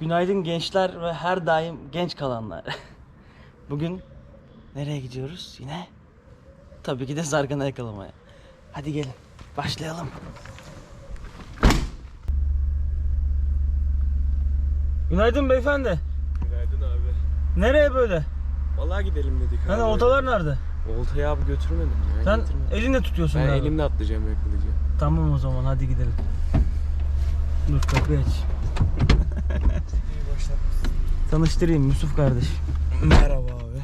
Günaydın gençler ve her daim genç kalanlar. Bugün nereye gidiyoruz yine? Tabii ki de zargana yakalamaya. Hadi gelin başlayalım. Günaydın beyefendi. Günaydın abi. Nereye böyle? Vallahi gidelim dedik. Hani oltalar nerede? Oltayı abi götürmedim ya. Sen getirmedim. elinle tutuyorsun Ben galiba. elimle atlayacağım yakalayacağım. Tamam o zaman hadi gidelim. Dur kapıyı aç. Tanıştırayım Yusuf kardeş. Merhaba abi.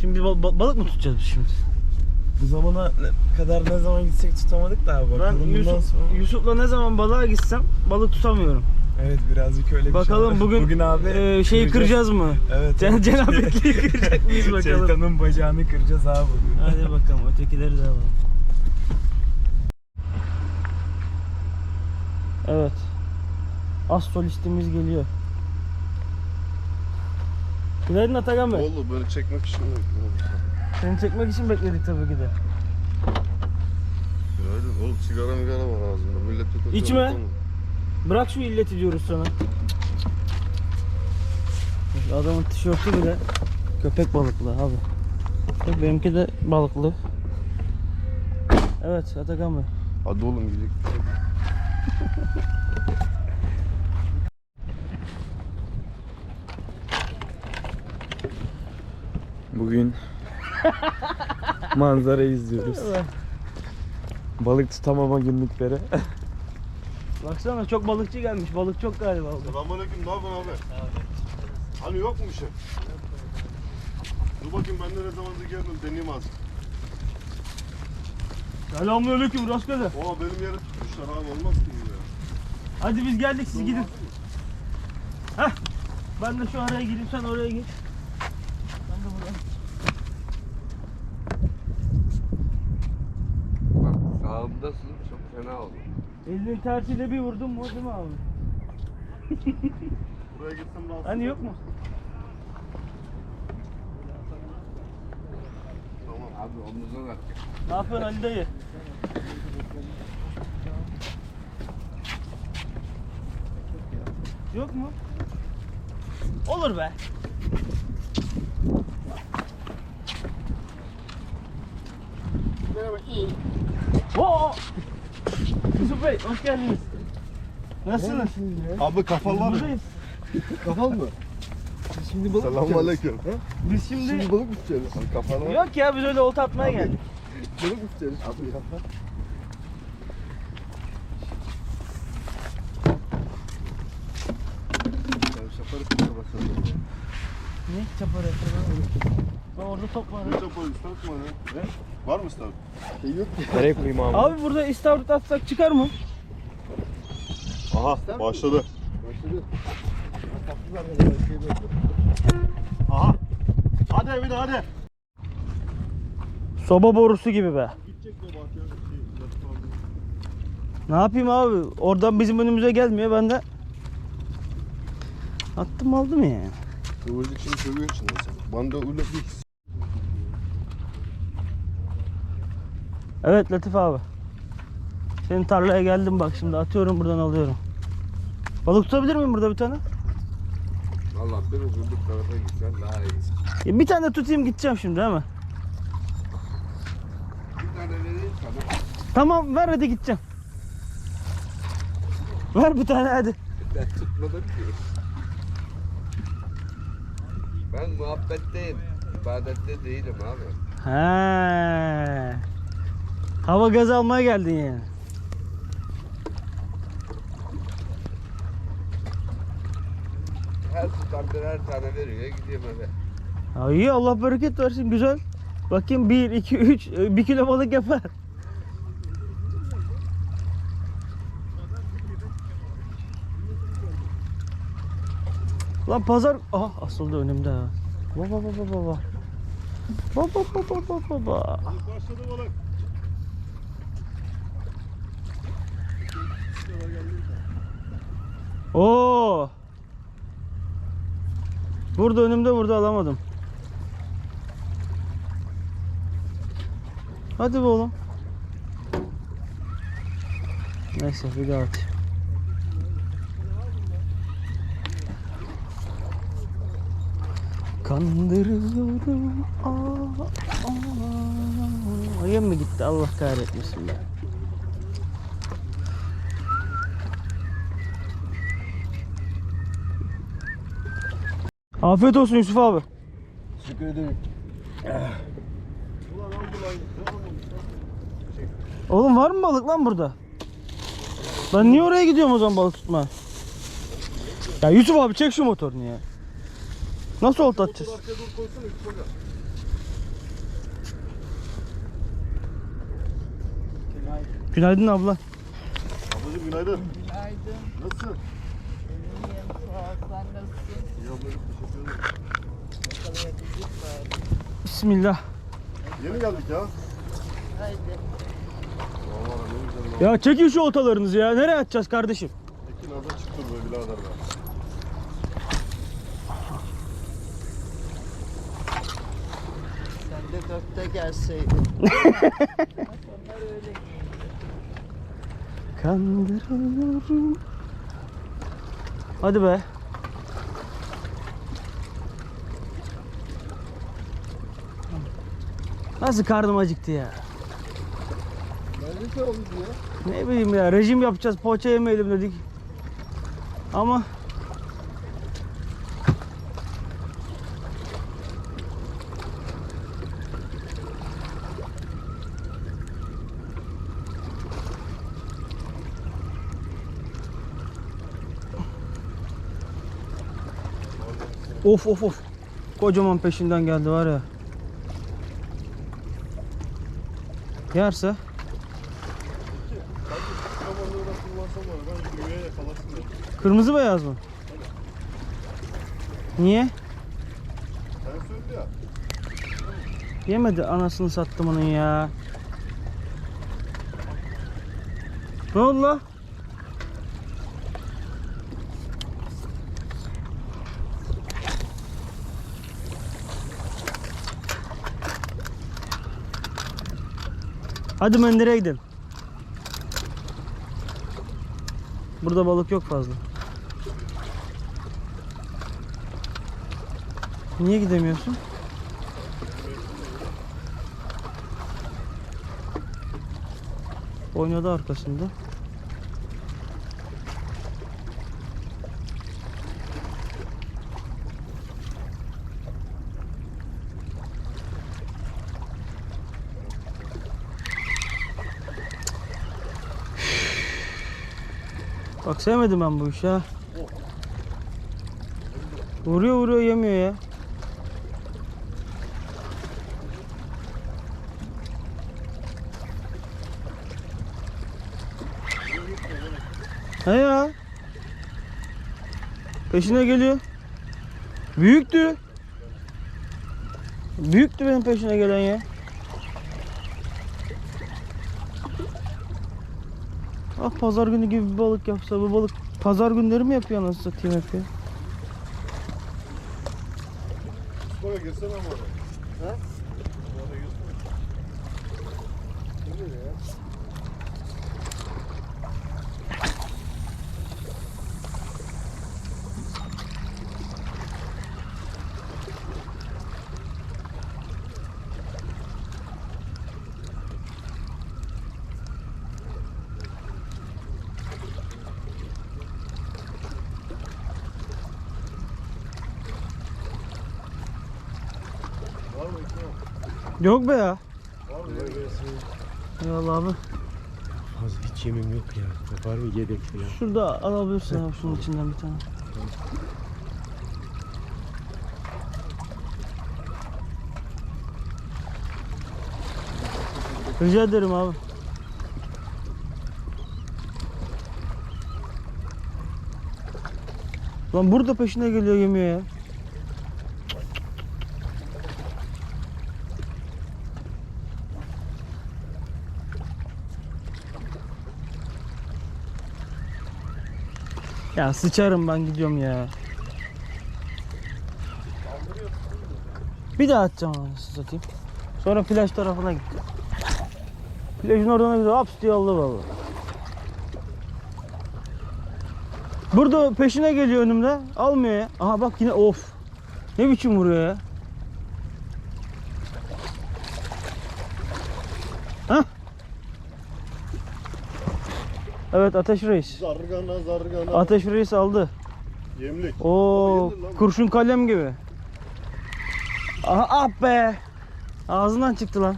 Şimdi bal- bal- balık mı tutacağız biz şimdi? Bu zamana ne kadar ne zaman gitsek tutamadık da abi Ben bakalım bundan Yusuf, sonra. Yusuf'la ne zaman balığa gitsem balık tutamıyorum. Evet birazcık öyle bir Bakalım şey var. bugün, bugün abi e, şeyi kıracağız mı? Evet. Cen cenabetliği kıracak mıyız bakalım. Şeytanın bacağını kıracağız abi bugün. Hadi bakalım ötekileri de alalım. Evet. Az solistimiz geliyor. Günaydın Atakan Bey. Oğlum böyle çekmek için mi? Seni çekmek için bekledik tabii ki de. Günaydın. Oğlum sigara migara var ağzımda. Millet tutuyor. İçme. Bırak şu illeti diyoruz sana. Adamın tişörtü bile köpek balıklı abi. Bak benimki de balıklı. Evet Atakan Bey. Hadi oğlum gidelim. Bugün manzara izliyoruz. Balık tutamama günlükleri. Baksana çok balıkçı gelmiş. Balık çok galiba. orada. Selamünaleyküm. Ne yapıyorsun abi? Hani yok mu bir şey? Dur bakayım ben de ne zamandır geldim deneyeyim az. Selamünaleyküm rastgele. Oha benim yere tutmuşlar abi olmaz ki bu ya. Hadi biz geldik siz gidin. Heh. Ben de şu araya gireyim sen oraya gir. Ben de buradan. Bak sağımdasın çok fena oldu. Elinin tersiyle bir vurdum mu değil mi abi? Buraya gitsem rahatsız Hani yok mu? Tamam. Abi omuzdan atacak. Ne yapıyorsun Ali dayı? Yok mu? Olur be. Oo! Yusuf Bey hoş geldiniz. Nasılsınız? Abi mı? Buradayız. Kafal mı? Siz şimdi balık mı Selamünaleyküm. Biz şimdi... Şimdi balık mı tutuyoruz? Abi kafalı var. Yok ya biz öyle olta atmaya geldik. Balık mı tutuyoruz? Abi kafa. Şaparı kısa bakalım. Ne çapar yapıyor? Ben orada top var. Ne şaparı istavrit mi var ya? Ne? Var mı istavrit? Şey yok ki. Nereye koyayım abi? Abi burada istavrit atsak çıkar mı? Aha başladı. Başladı. Şey böyle. Aha. Hadi evine hadi. Soba borusu gibi be. Şey, Ne yapayım abi? Oradan bizim önümüze gelmiyor. Ben de attım aldım yani. Kıvırcık şimdi sövüyor içinde. Bana da öyle bir Evet Latif abi. Senin tarlaya geldim bak şimdi atıyorum buradan alıyorum. Balık tutabilir miyim burada bir tane? Valla bir öbürlük tarafa gitsen daha iyi. Ya bir tane tutayım gideceğim şimdi hemen. Bir tane vereyim sana. Tamam ver hadi gideceğim. Ver bir tane hadi. Ben tutmadım ki. Ben muhabbetteyim. İbadette değilim abi. He. Hava gaz almaya geldin yani. Her tutan birer tane veriyor gidiyorum eve. Ha iyi Allah bereket versin güzel. Bakayım 1, 2, 3, 1 kilo balık yapar. Lan pazar... Aha asıldı önümde ha. Baba baba baba. Baba baba baba baba. Başladı balık. Oo. Burada önümde burada alamadım. Hadi be oğlum. Neyse bir daha atayım. Kandırıldım. Aa, aa. Ayın mı gitti? Allah kahretmesin be. Afiyet olsun Yusuf abi. Teşekkür ederim. Oğlum var mı balık lan burada? Ben niye oraya gidiyorum o zaman balık tutma? Ya Yusuf abi çek şu motorunu ya. Nasıl olta atacağız? Arkaya doğru koysana Yusuf Aga. Günaydın abla. Ablacığım günaydın. Günaydın. Nasılsın? İyiyim. Sağ ol. Sen nasılsın? İyi ablacığım teşekkür ederim. Yakalayabildik bari. Bismillah. Yeni geldik ya. Ya çekin şu oltalarınızı ya. Nereye atacağız kardeşim? Ekin ağza çıktı be birader be. Sen de dörtte gelseydin. Kandırıyorum. Hadi be. Nasıl karnım acıktı ya? Neredeyse oldu ya. Ne bileyim ya rejim yapacağız poğaça yemeyelim dedik. Ama Of of of. Kocaman peşinden geldi var ya. Diye. Kırmızı beyaz mı? Niye? Yemedi anasını sattım onun ya. Ne oldu Hadi Mendere'ye gidelim. Burada balık yok fazla. Niye gidemiyorsun? Oynadı arkasında. Sevmedim ben bu işi ha. Vuruyor vuruyor yemiyor ya. He ya. Peşine geliyor. Büyüktü. Büyüktü benim peşine gelen ya. Ah pazar günü gibi bir balık yapsa bu balık pazar günleri mi yapıyor anasını satayım hep ya? Girsene ama. Ha? Oraya girsene. Var mı İkram? Yok be ya. Eyvallah abi. Az hiç yemim yok ya. Var mı yedek falan? Şurada alabilirsin abi şunun içinden bir tane. Rica ederim abi. Lan burada peşine geliyor yemiyor ya. Ya sıçarım ben gidiyorum ya. Bir daha atacağım satayım. Sonra plaj tarafına gitti. Plajın oradan gidiyor haps diye aldı valla. Burada peşine geliyor önümde. Almıyor ya. Aha bak yine of. Ne biçim vuruyor ya? Evet Ateş Reis. Zargana zargana. Ateş Reis aldı. Yemlik. Oo, lan. kurşun kalem gibi. Aha ah be. Ağzından çıktı lan.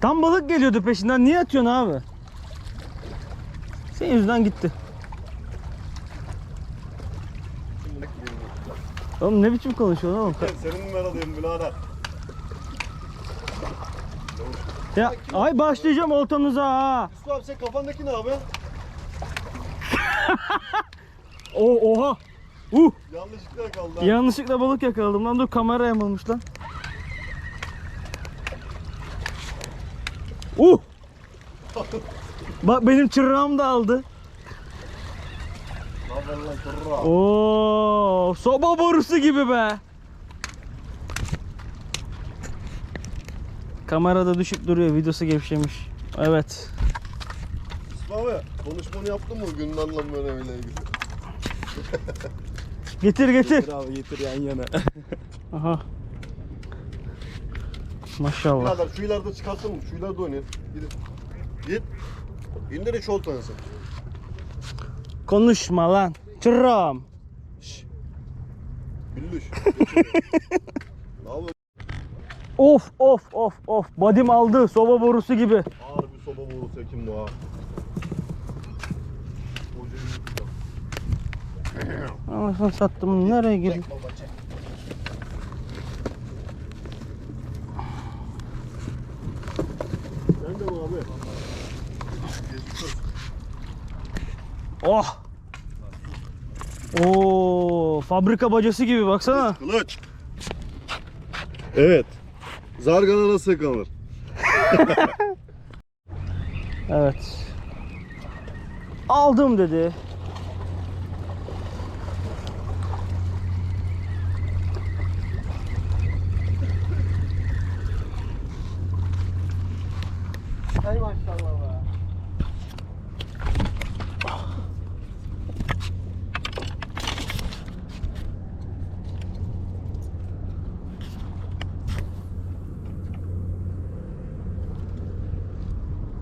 Tam balık geliyordu peşinden. Niye atıyorsun abi? Senin yüzünden gitti. Oğlum ne biçim konuşuyorsun oğlum? Senin numaradayım birader. Ya ay başlayacağım oltanıza ha. Yusuf abi sen kafandaki ne abi? O oha. Uh. Yanlışlıkla kaldı. Yanlışlıkla balık yakaladım lan. Dur kamera yamulmuş lan. Uh! Bak benim çırağım da aldı. Ne haber lan kırra? Oo, soba borusu gibi be. Kamerada düşüp duruyor. Videosu gevşemiş. Evet. Yusuf abi konuşmanı yaptın mı Gündan'la böyle ile ilgili? Getir getir. Getir abi getir yan yana. Aha. Maşallah. Birader şu ileride çıkartsın mı? Şu ileride oynayın. Gidin. Git. İndir hiç oltanı sen. Konuşma lan. Çırağım. Billüş. Of of of of. Badim aldı. Soba borusu gibi. Ağır bir soba vurursa kim bu ha? Anasını sattım. Nereye girdi? Sen de mi abi? Oh. Oo, fabrika bacası gibi baksana. Kılıç. Evet. Zargana nasıl yakalanır? Evet. Aldım dedi. Hay maşallah be.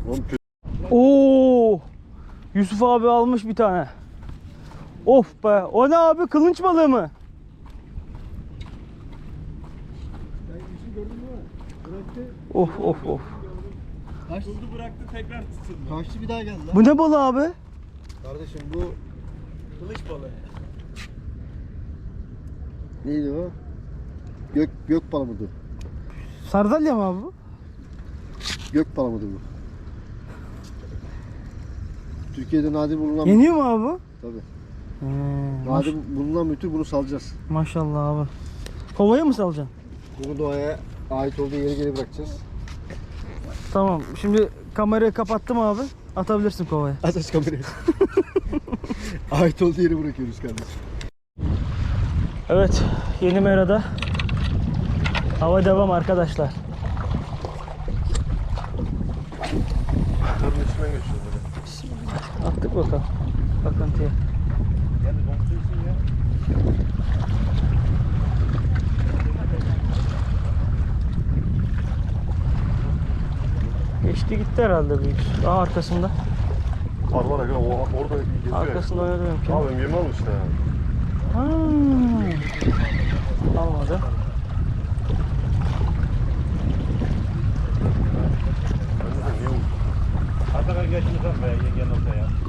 Oğlum kötü. Oo! Yusuf abi almış bir tane. Of be. O ne abi? Kılınç balığı mı? Of of of. Tutuldu bıraktı tekrar tutuldu. Kaçtı bir daha geldi lan. Bu ne balığı abi? Kardeşim bu Kılıç balığı. neydi o? Gök gök palamıdı. Sardalya mı abi bu? Gök palamıdı bu. Türkiye'de nadir bulunan Yeniyor mu abi bu? Tabii. He, maş- nadir bulunan bir tür bunu salacağız. maşallah abi. Kovaya mı salacaksın? Bunu doğaya ait olduğu yere geri bırakacağız. Tamam. Şimdi kamerayı kapattım abi. Atabilirsin kovaya. Aç aç kamerayı. ait olduğu yere bırakıyoruz kardeşim. Evet. Yeni Mera'da hava devam arkadaşlar. Bunun içinden geçiyor böyle. Attık bakalım. Bakıntıya. Geçti gitti herhalde büyük. Daha arkasında. Var var aga o orada geziyor. Arkasında oynadı benimki. Abi yemi almış ya. Ha. Almadı. Ben? Hatta geçti sen be yengen ortaya.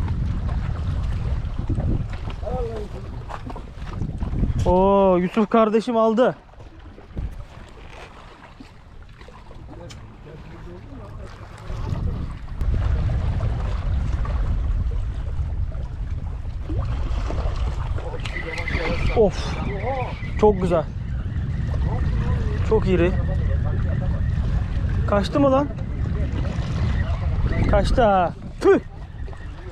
Oo Yusuf kardeşim aldı. Of. Çok güzel. Çok iri. Kaçtı mı lan? Kaçtı ha. Tüh.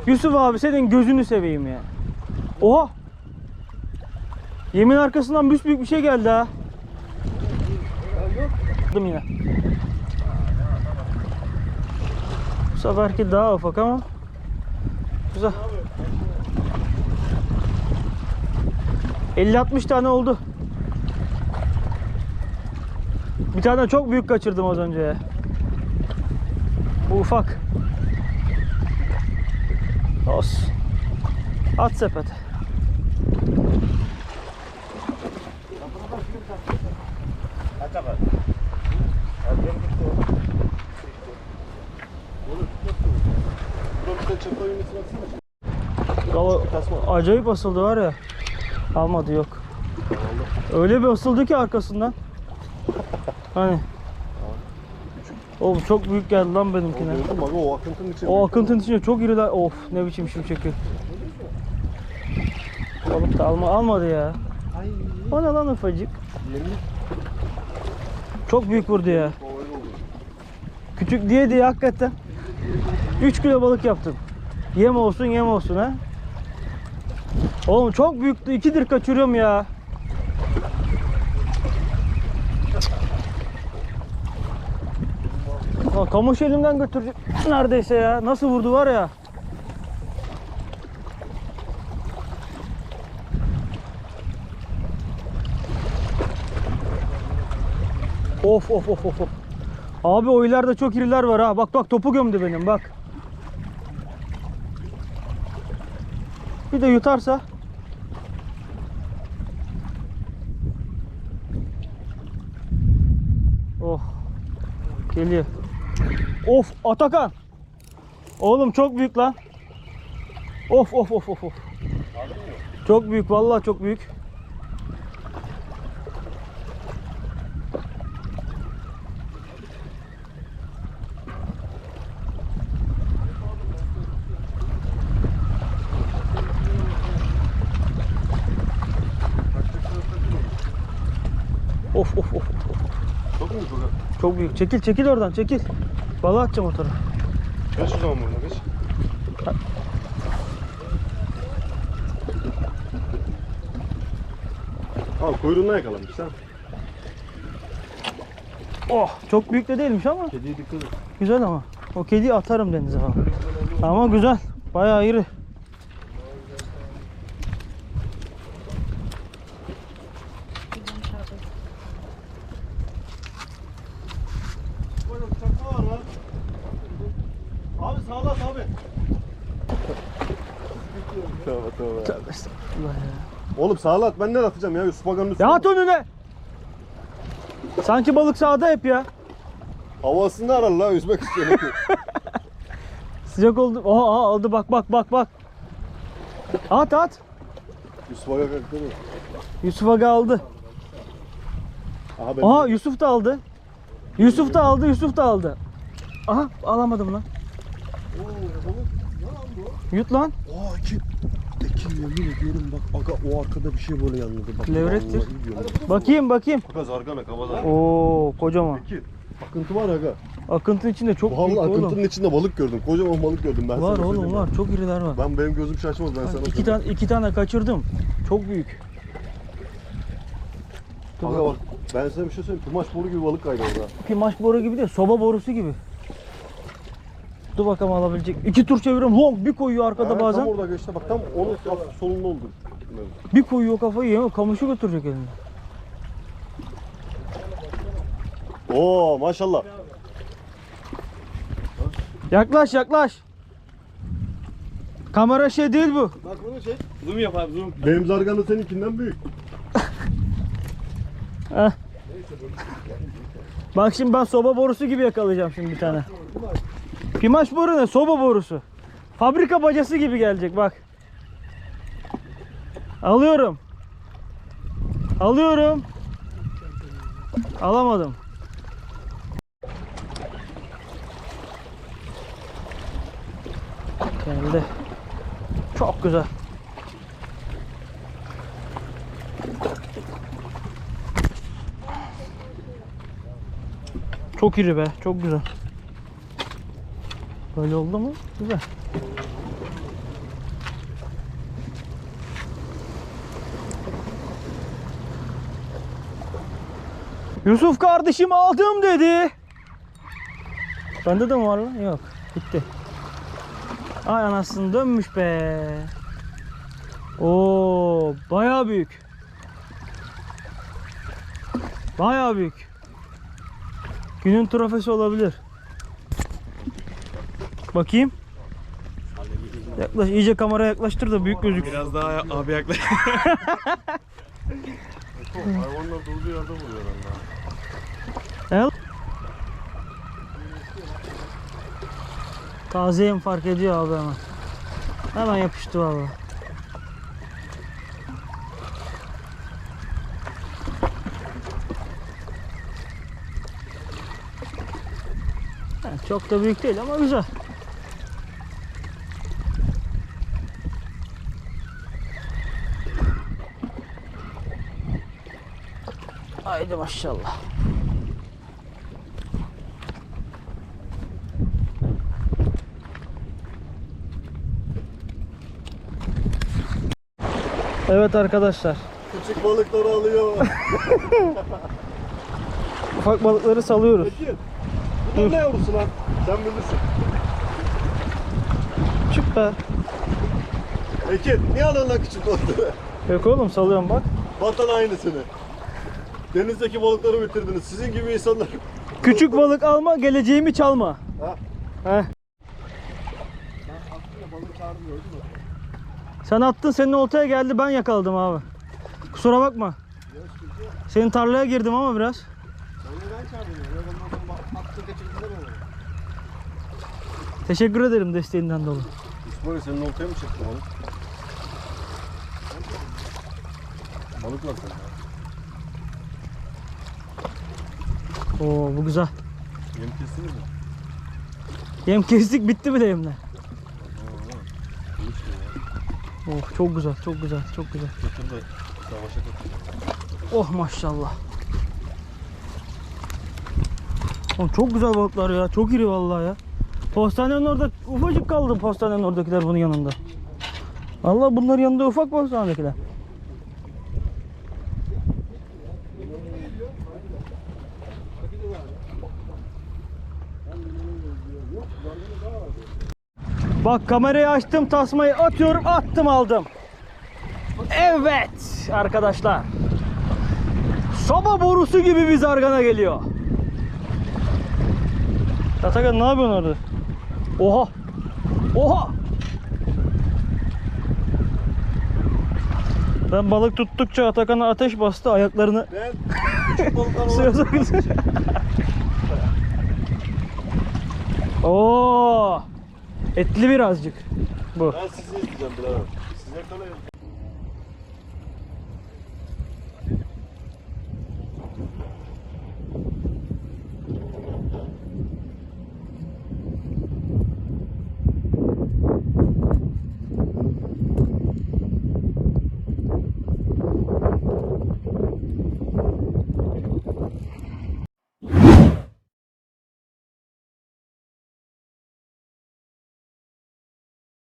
Yusuf abi senin gözünü seveyim ya. Oha. Yemin arkasından büyük bir şey geldi ha. Aldım yine. Bu seferki daha ufak ama güzel. 50-60 tane oldu. Bir tane çok büyük kaçırdım az önce. Bu ufak. Olsun. At sepete. Burada bir de çapa yönetimi baksana. Galo acayip asıldı var ya. Almadı yok. Öyle bir asıldı ki arkasından. Hani. Oğlum çok büyük geldi lan benimkine. Abi o akıntının içinde. O akıntının içinde çok iriler. Of ne biçim şimdi çekiyor. Balık da alma, almadı ya. O ne lan ufacık? Çok büyük vurdu ya. Küçük diye diye hakikaten. 3 kilo balık yaptım. Yem olsun yem olsun ha. Oğlum çok büyüktü. İkidir kaçırıyorum ya. Ha, kamış elimden götürecek neredeyse ya. Nasıl vurdu var ya. Of of of. of. Abi o ileride çok iriler var ha. Bak bak topu gömdü benim bak. Bir de yutarsa. Oh. Geliyor. Of Atakan. Oğlum çok büyük lan. Of of of of of. Çok büyük vallahi çok büyük. Of of of. Çok mu çok? Büyük. Çekil çekil oradan çekil. Balığa atacağım motoru. Geç o zaman burada geç. Al kuyruğundan yakalamış ha. Oh çok büyük de değilmiş ama Kediye dikkat et. güzel ama. O kediyi atarım denize abi. Ama güzel. Bayağı iri. Böyle çakma var lan. Abi sağla abi. Tövbe tövbe. Tövbe estağfurullah ya. Oğlum sağla at ben ne atacağım ya Yusuf Aga'nın üstüne. Ya at önüne. Sanki balık sağda hep ya. Havasını arar la yüzmek istiyor. Sıcak oldu. Oha aldı bak bak bak bak. At at. Yusuf Aga kalktı mı? Yusuf Aga aldı. Aha ben. Aha Yusuf da aldı. Yusuf da aldı, Yusuf da aldı. Aha alamadım lan. Yut lan. Aa iki. Yemin ediyorum bak aga o arkada bir şey böyle yanladı. Bak, Levrettir. vallahi diyorum. Bakayım bakayım. Aga zargana kavadan. Oo kocaman. İki. Akıntı var aga. Akıntının içinde çok büyük Vallahi oğlum. akıntının içinde balık gördüm. Kocaman balık gördüm ben Var sana oğlum söyleyeyim var. Çok iriler var. Ben benim gözüm şaşmaz ben sana iki söyleyeyim. tane iki tane kaçırdım. Çok büyük. Dur Aga bak. bak ben sana bir şey söyleyeyim. Kumaş boru gibi balık kaydı orada. Pimaş boru gibi değil, soba borusu gibi. Dur bakalım alabilecek. İki tur çeviriyorum. Long bir koyuyor arkada Ha, bazen. Tam orada geçti bak tam onun solunda oldu. Bir koyuyor kafayı yemiyor. Kamışı götürecek elinde. Oo maşallah. Yaklaş yaklaş. Kamera şey değil bu. Bak bunu çek. Zoom yap abi zoom. Benim zargana seninkinden büyük. Heh. Bak şimdi ben soba borusu gibi yakalayacağım şimdi bir tane. Pimaş boru ne? Soba borusu. Fabrika bacası gibi gelecek bak. Alıyorum. Alıyorum. Alamadım. Geldi. Çok güzel. Çok iri be. Çok güzel. Böyle oldu mu? Güzel. Yusuf kardeşim aldım dedi. Bende de mi var lan? Yok. Gitti. Ay anasını dönmüş be. Oo, bayağı büyük. Bayağı büyük. Günün trofesi olabilir. Bakayım. Yaklaş, iyice kameraya yaklaştır da büyük gözük. Biraz daha abi yaklaş. Hayvanlar durduğu yerde vuruyor herhalde. El. Tazeyim fark ediyor abi hemen. Hemen yapıştı valla. Ha, Çok da büyük değil ama güzel. Haydi maşallah. Evet arkadaşlar. Küçük balıkları alıyor. Ufak balıkları salıyoruz. Bu da ne yavrusu lan? Sen bilirsin. Çık be. Ekin niye alın lan küçük balıkları? Yok oğlum salıyorum bak. Vatan aynısını. Denizdeki balıkları bitirdiniz. Sizin gibi insanlar. Küçük balık alma, geleceğimi çalma. Ha. He. Sen attın, senin oltaya geldi, ben yakaladım abi. Kusura bakma. Senin tarlaya girdim ama biraz. Teşekkür ederim desteğinden dolayı. İsmail senin oltaya mı çıktı balık? Balık var Oo bu güzel. Yem kestiniz mi? Yem kestik bitti bile yemler. Oh çok güzel, çok güzel, çok güzel. Götür de savaşa katıl. Oh maşallah. Oğlum çok güzel balıklar ya. Çok iri vallahi ya. Postanenin orada ufacık kaldı postanenin oradakiler bunun yanında. Allah bunların yanında ufak postanedekiler. Bak kamerayı açtım tasmayı atıyorum attım aldım. Evet arkadaşlar. Soba borusu gibi bir zargana geliyor. Atakan ne yapıyorsun orada? Oha. Oha. Ben balık tuttukça Atakan'a ateş bastı ayaklarını Ben küçük balıklar suya soktu. Oo. Etli birazcık bu. ben sizi izleyeceğim birader. Size kalayım.